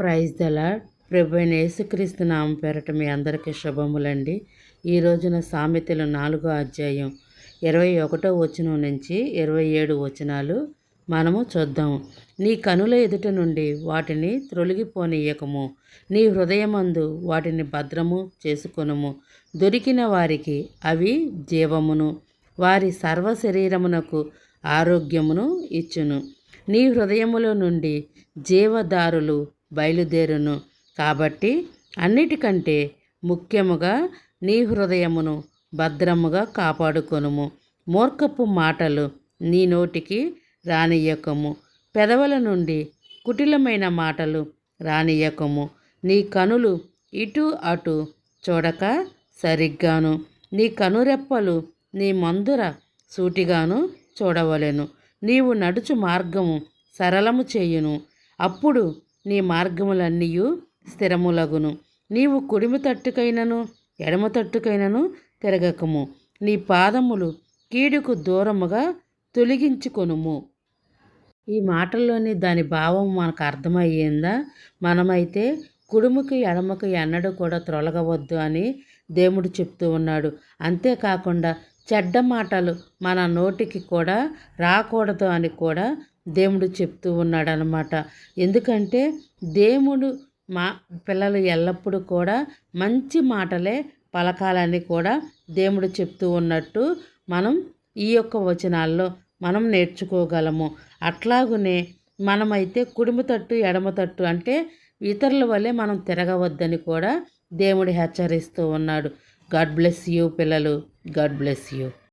Praise దలా ప్రభు అయిన యేసుక్రీస్తు నామం పేరట మీ అందరికీ శుభములండి. ఈ రోజున సామెతలు నాలుగో అధ్యాయం ఇరవై ఒకటో వచనం నుంచి ఇరవై ఏడు వచనాలు మనము చూద్దాం. నీ కనుల ఎదుట నుండి వాటిని త్రొలిగిపోనీయకము నీ హృదయమందు వాటిని భద్రము చేసుకొనుము. దొరికిన వారికి అవి జీవమును వారి సర్వ శరీరమునకు ఆరోగ్యమును ఇచ్చును. నీ హృదయములో నుండి జీవదారులు బయలుదేరును. కాబట్టి అన్నిటికంటే ముఖ్యముగా నీ హృదయమును భద్రముగా కాపాడుకొనుము. మూర్ఖపు మాటలు నీ నోటికి రానియకము పెదవుల నుండి కుటిలమైన మాటలు రానియకము నీ కనులు ఇటు అటు చూడక సరిగ్గాను. నీ కనురెప్పలు నీ మందుర సూటిగాను చూడవలెను. నీవు నడుచు మార్గము సరళము చేయును. అప్పుడు నీ మార్గములన్నీ స్థిరములగును. నీవు కుడిమి తట్టుకైనను ఎడమ తట్టుకైనను తిరగకము. నీ పాదములు కీడుకు దూరముగా తొలగించుకొనుము. ఈ మాటల్లోని దాని భావం మనకు అర్థమయ్యిందా? మనమైతే కుడుముకి ఎడమకి ఎన్నడూ కూడా త్రొలగవద్దు అని దేవుడు చెప్తూ ఉన్నాడు. అంతేకాకుండా చెడ్డ మాటలు మన నోటికి కూడా రాకూడదు అని కూడా దేవుడు చెప్తూ ఉన్నాడు అనమాట ఎందుకంటే దేవుడు మా పిల్లలు ఎల్లప్పుడూ కూడా మంచి మాటలే పలకాలని కూడా దేవుడు చెప్తూ ఉన్నట్టు మనం ఈ యొక్క వచనాల్లో మనం నేర్చుకోగలము. అట్లాగునే మనమైతే కుడుము తట్టు ఎడమ తట్టు అంటే ఇతరుల వల్లే మనం తిరగవద్దని కూడా దేవుడు హెచ్చరిస్తూ ఉన్నాడు. గాడ్ బ్లెస్ యూ పిల్లలు. God bless you.